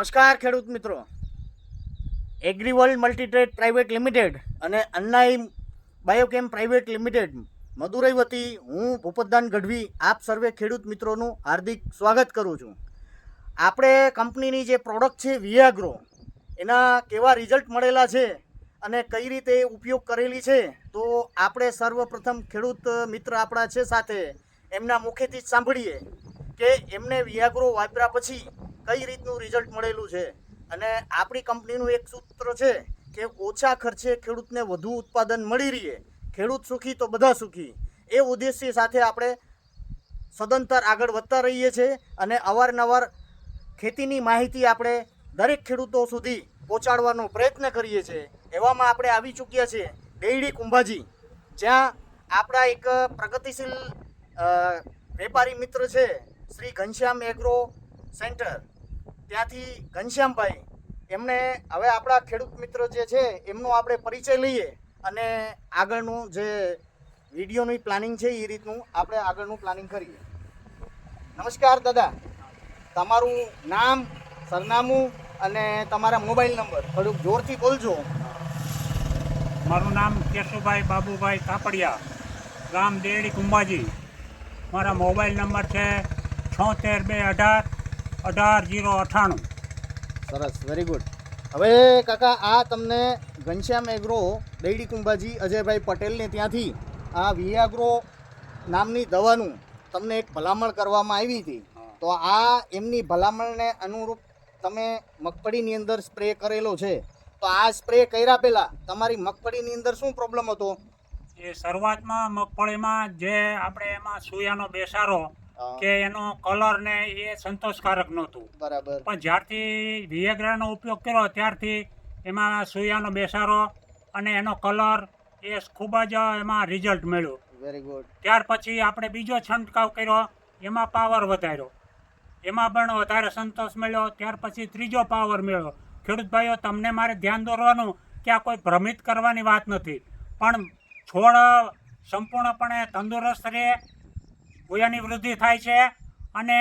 નમસ્કાર, ખેડૂત મિત્રો. એગ્રીવર્લ્ડ મલ્ટીટ્રેડ પ્રાઇવેટ લિમિટેડ અને Annai biochem private limited Madurai વતી હું ભૂપતદાન ગઢવી આપ સર્વે ખેડૂત મિત્રોનું હાર્દિક સ્વાગત કરું છું. આપણે કંપનીની જે પ્રોડક્ટ છે વિયાગ્રો એના કેવા રિઝલ્ટ મળેલા છે અને કઈ રીતે ઉપયોગ કરેલી છે, તો આપણે સર્વપ્રથમ ખેડૂત મિત્ર આપણા છે સાથે એમના મુખેથી જ સાંભળીએ કે એમને વિયાગ્રો વાપર્યા પછી કઈ રીતનું રિઝલ્ટ મળેલું છે? અને આપણી કંપનીનું એક સૂત્ર છે કે ઓછા ખર્ચે ખેડૂતને વધુ ઉત્પાદન મળી રહે. ખેડૂત સુખી તો બધા સુખી. એ ઉદ્દેશ્ય સાથે આપણે સદંતર આગળ વધતા રહીએ છીએ અને અવારનવાર ખેતીની માહિતી આપણે દરેક ખેડૂતો સુધી પહોંચાડવાનો પ્રયત્ન કરીએ છીએ. એવામાં આપણે આવી ચૂક્યા છીએ. ડેઈડી કુંભાજી, જ્યાં આપણા એક પ્રગતિશીલ વેપારી મિત્ર છે, શ્રી ઘનશ્યામ એગ્રો સેન્ટર ત્યાંથી ઘનશ્યામભાઈ એમણે હવે આપણા ખેડૂત મિત્ર જે છે, એમનો આપણે પરિચય લઈએ અને આગળનું જે વિડીયોનું પ્લાનિંગ છે એ રીતનું આપણે આગળનું પ્લાનિંગ કરીએ. નમસ્કાર દાદા. તમારું નામ, સરનામું અને તમારા મોબાઈલ નંબર થોડુંક જોરથી બોલજો. મારું નામ કેશુભાઈ બાબુભાઈ કાપડિયા, ગામ દેડી કુંભાજી. મારા મોબાઈલ નંબર છે છોતેર બે અઢાર અઢાર જીરો અઠ્ઠાણું સરસ વેરી ગુડ હવે કાકા આ તમને ઘનશ્યામ એગ્રો દૈડી કુંભાજી અજયભાઈ પટેલને ત્યાંથી આ વિયાગ્રો નામની દવાનું તમને એક ભલામણ કરવામાં આવી હતી. તો આ એમની ભલામણને અનુરૂપ તમે મગફળીની અંદર સ્પ્રે કરેલો છે. તો આ સ્પ્રે કર્યા પહેલાં તમારી મગફળીની અંદર શું પ્રોબ્લેમ હતો? એ શરૂઆતમાં મગફળીમાં જે આપણે એમાં સુયાનો બેસારો કે એનો કલર ને એ સંતોષકારક નહોતું. બરાબર. પણ જ્યારથી વિયેગ્રાનો ઉપયોગ કર્યો ત્યારથી એમાં સુયાનો બેસારો અને એનો કલર એ ખૂબ જ એમાં રિઝલ્ટ મળ્યું. વેરી ગુડ ત્યાર પછી આપણે બીજો છંટકાવ કર્યો એમાં પાવર વધાર્યો. એમાં પણ વધારે સંતોષ મળ્યો ત્યાર પછી ત્રીજો પાવર મળ્યો. ખેડૂત ભાઈઓ તમને મારે ધ્યાન દોરવાનું કે આ કોઈ ભ્રમિત કરવાની વાત નથી. પણ છોડ સંપૂર્ણપણે તંદુરસ્ત રહે ગોયાની વૃદ્ધિ થાય છે અને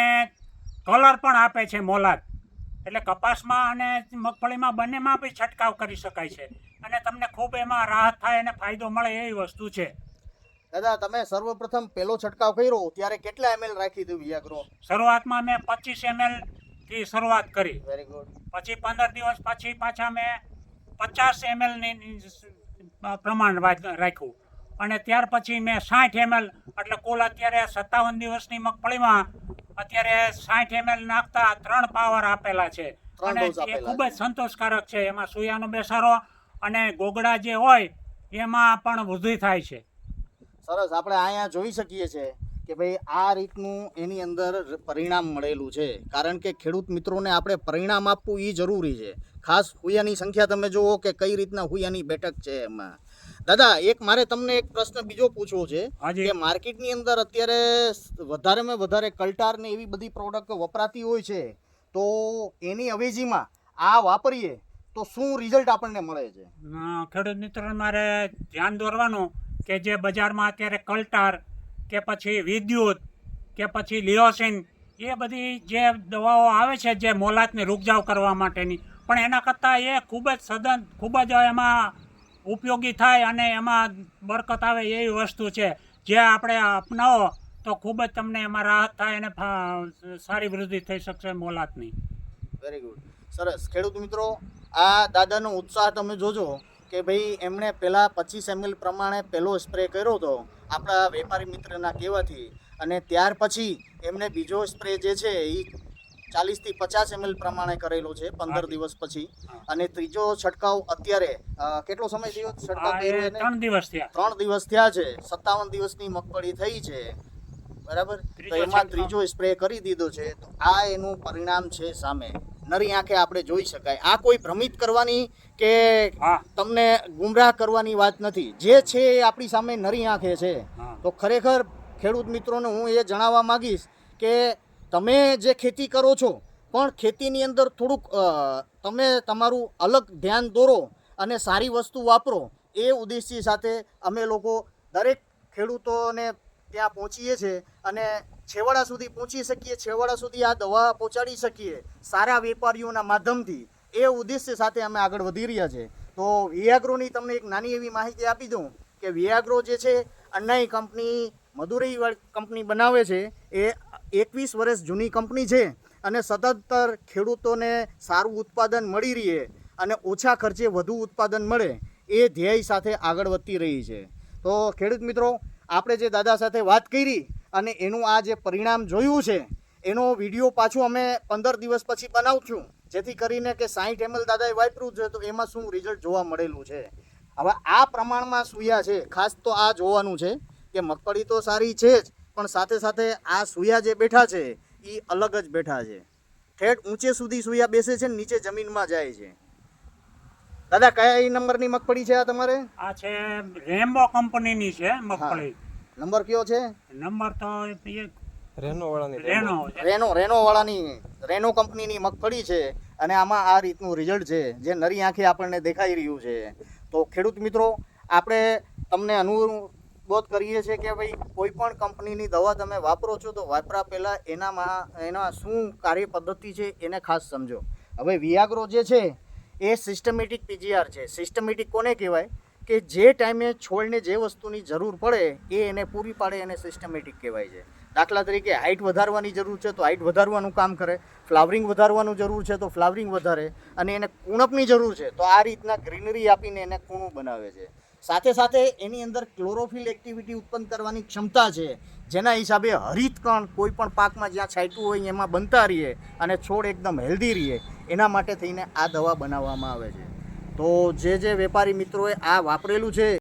કલર પણ આપે છે મોલાદ. એટલે કપાસમાં અને મગફળીમાં બંનેમાં બી છંટકાવ કરી શકાય છે. અને તમને ખૂબ એમાં રાહત થાય અને ફાયદો મળે એવી વસ્તુ છે. દાદા તમે સર્વપ્રથમ પહેલો છંટકાવ કર્યો ત્યારે કેટલા એમએલ રાખી દીધું વિયાગ્રો? શરૂઆતમાં મેં પચીસ એમએલથી શરૂઆત કરી. વેરી ગુડ પછી પંદર દિવસ પછી પાછા મેં પચાસ એમએલની પ્રમાણ રાખ્યું. અને ત્યાર પછી મેં સાઠ એમએલ એટલે કુલ અત્યારે સત્તાવન દિવસની મગફળીમાં અત્યારે સાઠ એમએલ નાખતા ત્રણ પાવર આપેલા છે. અને એ ખૂબ જ સંતોષકારક છે. એમાં સુયાનો બેસારો અને ગોગડા જે હોય એમાં પણ વૃદ્ધિ થાય છે. સરસ. આપણે અહીંયા જોઈ શકીએ છીએ કે ભાઈ આ રીતનું એની અંદર પરિણામ મળેલું છે. કારણ કે ખેડૂત મિત્રોને આપણે પરિણામ આપવું એ જરૂરી છે. ખાસ હુયાની સંખ્યા તમે જુઓ કે કઈ રીતના હુયાની બેઠક છે એમાં. દાદા એક મારે તમને એક પ્રશ્ન બીજો પૂછવો છે કે માર્કેટની અંદર અત્યારે વધારેમાં વધારે કલ્ટાર ને એવી બધી પ્રોડક્ટ વપરાતી હોય છે તો એની અવેજીમાં આ વાપરીએ તો શું રિઝલ્ટ આપણને મળે છે? ખેડૂત મિત્રોને મારે ધ્યાન દોરવાનું કે જે બજારમાં અત્યારે કલ્ટાર કે પછી વિદ્યુત કે પછી લિયોસિન એ બધી જે દવાઓ આવે છે જે મોલાતને રૂકજાવ કરવા માટેની પણ એના કરતાં એ ખૂબ જ સદન ખૂબ જ એમાં ઉપયોગી થાય અને એમાં બરકત આવે એવી વસ્તુ છે. જે આપણે અપનાવો તો ખૂબ જ તમને એમાં રાહત થાય અને સારી વૃદ્ધિ થઈ શકશે મોલાતની. વેરી ગુડ સરસ. ખેડૂત મિત્રો, આ દાદાનો ઉત્સાહ તમે જોજો કે ભાઈ એમણે પહેલાં પચીસ એમએલ પ્રમાણે પહેલો સ્પ્રે કર્યો હતો આપણા વેપારી મિત્રના કહેવાથી. અને ત્યાર પછી એમને બીજો સ્પ્રે જે છે એ ચાલીસથી પચાસ એમએલ પ્રમાણે કરેલો છે પંદર દિવસ પછી. અને ત્રીજો છંટકાવ અત્યારે કેટલો સમય થયો છંટકાવ ત્રણ દિવસ થયા. ત્રણ દિવસ થયા છે સત્તાવન દિવસની મગફળી થઈ છે. બરાબર? તો એમાં ત્રીજો સ્પ્રે કરી દીધો છે. તો આ એનું પરિણામ છે સામે. નરી આંખે આપણે જોઈ શકાય. આ કોઈ ભ્રમિત કરવાની કે તમને ગુમરાહ કરવાની વાત નથી. જે છે એ આપણી સામે નરી આંખે છે. તો ખરેખર ખેડૂત મિત્રોને હું એ જણાવવા માંગીશ કે તમે જે ખેતી કરો છો, પણ ખેતીની અંદર થોડુંક તમે તમારું અલગ ધ્યાન દોરો અને સારી વસ્તુ વાપરો, એ ઉદ્દેશ્ય સાથે અમે લોકો દરેક ખેડૂતોને ત્યાં પહોંચીએ છીએ અને છેવાડા સુધી પહોંચી શકીએ, છેવાડા સુધી આ દવા પહોંચાડી શકીએ, સારા વેપારીઓના માધ્યમથી. એ ઉદ્દેશ્ય સાથે અમે આગળ વધી રહ્યા છે તો વિયાગ્રોની તમને એક નાની એવી માહિતી આપી દઉં કે વિયાગ્રો જે છે, અન્નાઈ કંપની, મદુરઈ કંપની બનાવે છે, એ એકવીસ વર્ષ જૂની કંપની છે અને સતત ખેડૂતોને સારું ઉત્પાદન મળી રહે અને ઓછા ખર્ચે વધુ ઉત્પાદન મળે એ ધ્યેય સાથે આગળ વધતી રહી છે. તો ખેડૂત મિત્રો, આપણે જે દાદા સાથે વાત કરી અને એનું આ જે પરિણામ જોયું છે, એનો વીડિયો પાછું અમે પંદર દિવસ પછી બનાવશું, જેથી કરીને કે સાહીઠ એમએલ દાદાએ વાપર્યું છે તો એમાં શું રિઝલ્ટ જોવા મળેલું છે. હવે આ પ્રમાણમાં સુયા છે, ખાસ તો આ જોવાનું છે કે મગફળી તો સારી છે જ પણ સાથે સાથે આ સુયા જે બેઠા છે એ અલગ જ બેઠા છે. ઠેઠ ઊંચે સુધી સુયા બેસે છે ને નીચે જમીનમાં જાય છે. દાદા કયા એ નંબરની મગફળી છે આ તમારે? આ છે રેમ્બો કંપનીની છે મગફળી. નંબર કયો છે? નંબર તો રેનો વાળાની રેનો. રેનો રેનો વાળાની રેનો કંપનીની મગફળી છે અને આમાં આ રીતનું રિઝલ્ટ છે જે નરી આંખે આપણને દેખાઈ રહ્યું છે. તો ખેડૂત મિત્રો આપણે તમને અનુરોધ કરીએ છીએ કે ભાઈ કોઈ પણ કંપનીની દવા તમે વાપરો છો તો વાપરા પહેલાં એનામાં, એના શું કાર્ય પદ્ધતિ છે એને ખાસ સમજો. હવે વિયાગ્રો જે છે એ સિસ્ટમેટિક પીજીઆર છે. સિસ્ટમેટિક કોને કહેવાય? કે જે ટાઈમે છોડને જે વસ્તુની જરૂર પડે એ એને પૂરી પાડે એને સિસ્ટમેટિક કહેવાય છે. દાખલા તરીકે હાઇટ વધારવાની જરૂર છે તો હાઇટ વધારવાનું કામ કરે. ફ્લાવરિંગ વધારવાનું જરૂર છે તો ફ્લાવરિંગ વધારે. અને એને કુણપની જરૂર છે તો આ રીતના ગ્રીનરી આપીને એને કૂણું બનાવે છે. સાથે સાથે એની અંદર ક્લોરોફિલ એક્ટિવિટી ઉત્પન્ન કરવાની ક્ષમતા છે, જેના હિસાબે હરિતકણ કોઈ પણ પાકમાં જ્યાં છાંટ્યું હોય એમાં બનતા રહીએ અને છોડ એકદમ હેલ્ધી રહીએ, એના માટે થઈને આ દવા બનાવવામાં આવે છે. તો જે જે વેપારી મિત્રોએ આ વાપરેલું છે